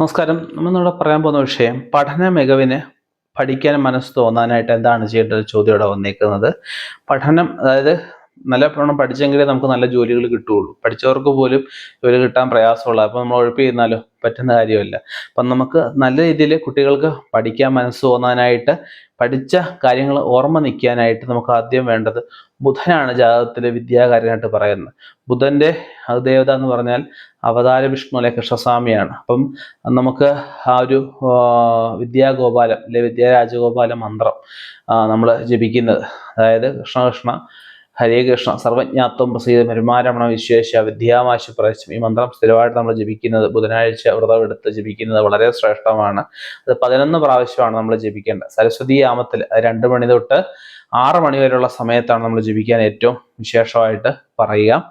നമസ്കാരം. നമ്മളിവിടെ പറയാൻ പോകുന്ന വിഷയം പഠന മികവിന് പഠിക്കാൻ മനസ്സ് തോന്നാനായിട്ട് എന്താണ് ചെയ്യേണ്ട ഒരു ചോദ്യം ഇവിടെ വന്നേക്കുന്നത്. പഠനം അതായത് നല്ല പ്രവണം പഠിച്ചെങ്കിലേ നമുക്ക് നല്ല ജോലികൾ കിട്ടുകയുള്ളൂ. പഠിച്ചവർക്ക് പോലും ജോലി കിട്ടാൻ പ്രയാസമുള്ള അപ്പം നമ്മൾ ഉഴപ്പ് ചെയ്യുന്നാലോ പറ്റുന്ന കാര്യമല്ല. അപ്പം നമുക്ക് നല്ല രീതിയിൽ കുട്ടികൾക്ക് പഠിക്കാൻ മനസ്സ് തോന്നാനായിട്ട് പഠിച്ച കാര്യങ്ങൾ ഓർമ്മ നിൽക്കാനായിട്ട് നമുക്ക് ആദ്യം വേണ്ടത് ബുധനാണ് ജാതകത്തിലെ വിദ്യാകാരനായിട്ട് പറയുന്നത്. ബുധന്റെ ദേവത എന്ന് പറഞ്ഞാൽ അവതാര വിഷ്ണു അല്ലെ കൃഷ്ണസ്വാമിയാണ്. അപ്പം നമുക്ക് ആ ഒരു വിദ്യാഗോപാലം അല്ലെ വിദ്യാരാജഗോപാല മന്ത്രം നമ്മൾ ജപിക്കുന്നത്. അതായത് കൃഷ്ണ കൃഷ്ണ ഹരേ കൃഷ്ണ സർവജ്ഞാത്വം പ്രസീത പെരുമാരമണ വിശേഷ വിദ്യാമാശ പ്രശ്നം ഈ മന്ത്രം സ്ഥിരമായിട്ട് നമ്മൾ ജപിക്കുന്നത് ബുധനാഴ്ച വ്രതം എടുത്ത് ജപിക്കുന്നത് വളരെ ശ്രേഷ്ഠമാണ്. അത് പതിനൊന്ന് പ്രാവശ്യമാണ് നമ്മൾ ജപിക്കേണ്ടത്. സരസ്വതി യാമത്തിൽ രണ്ട് മണി തൊട്ട് ആറ് മണി വരെയുള്ള സമയത്താണ് നമ്മൾ ജപിക്കാൻ ഏറ്റവും വിശേഷമായിട്ട് പറയുക.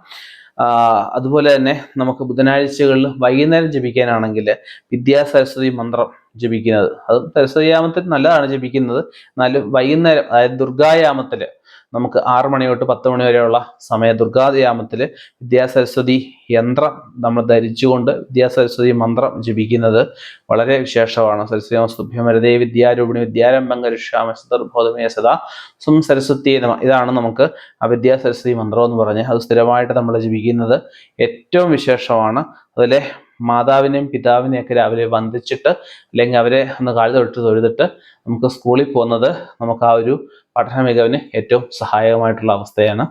അതുപോലെ തന്നെ നമുക്ക് ബുധനാഴ്ചകളിൽ വൈകുന്നേരം ജപിക്കാനാണെങ്കിൽ വിദ്യാ സരസ്വതി മന്ത്രം ജപിക്കുന്നത്. അത് സരസ്വതി യാമത്തിൽ നല്ലതാണ് ജപിക്കുന്നത്. എന്നാലും വൈകുന്നേരം അതായത് ദുർഗായാമത്തിൽ നമുക്ക് ആറ് മണി തൊട്ട് പത്ത് മണി വരെയുള്ള സമയ ദുർഗായാമത്തിൽ വിദ്യാസരസ്വതി യന്ത്രം നമ്മൾ ധരിച്ചുകൊണ്ട് വിദ്യാസരസ്വതി മന്ത്രം ജപിക്കുന്നത് വളരെ വിശേഷമാണ്. സരസ്വതി സ്തുഭ്യം വരതേ വിദ്യാരൂപിണി വിദ്യാരംഭം കരുഷ്യാമസ്തർബോധമേ സദാ സും സരസ്വതി ഇതാണ് നമുക്ക് ആ വിദ്യാസരസ്വതി മന്ത്രം എന്ന് പറഞ്ഞ് അത് സ്ഥിരമായിട്ട് നമ്മൾ ജപിക്കുന്നത് ഏറ്റവും വിശേഷമാണ്. അതിലെ മാതാവിനെയും പിതാവിനെയും ഒക്കെ രാവിലെ വന്ദിച്ചിട്ട് അല്ലെങ്കിൽ അവരെ ഒന്ന് കാഴ്ച തൊട്ട് തൊഴുതിട്ട് നമുക്ക് സ്കൂളിൽ പോകുന്നത് നമുക്ക് ആ ഒരു പഠന മികവിന് ഏറ്റവും സഹായകമായിട്ടുള്ള അവസ്ഥയാണ്.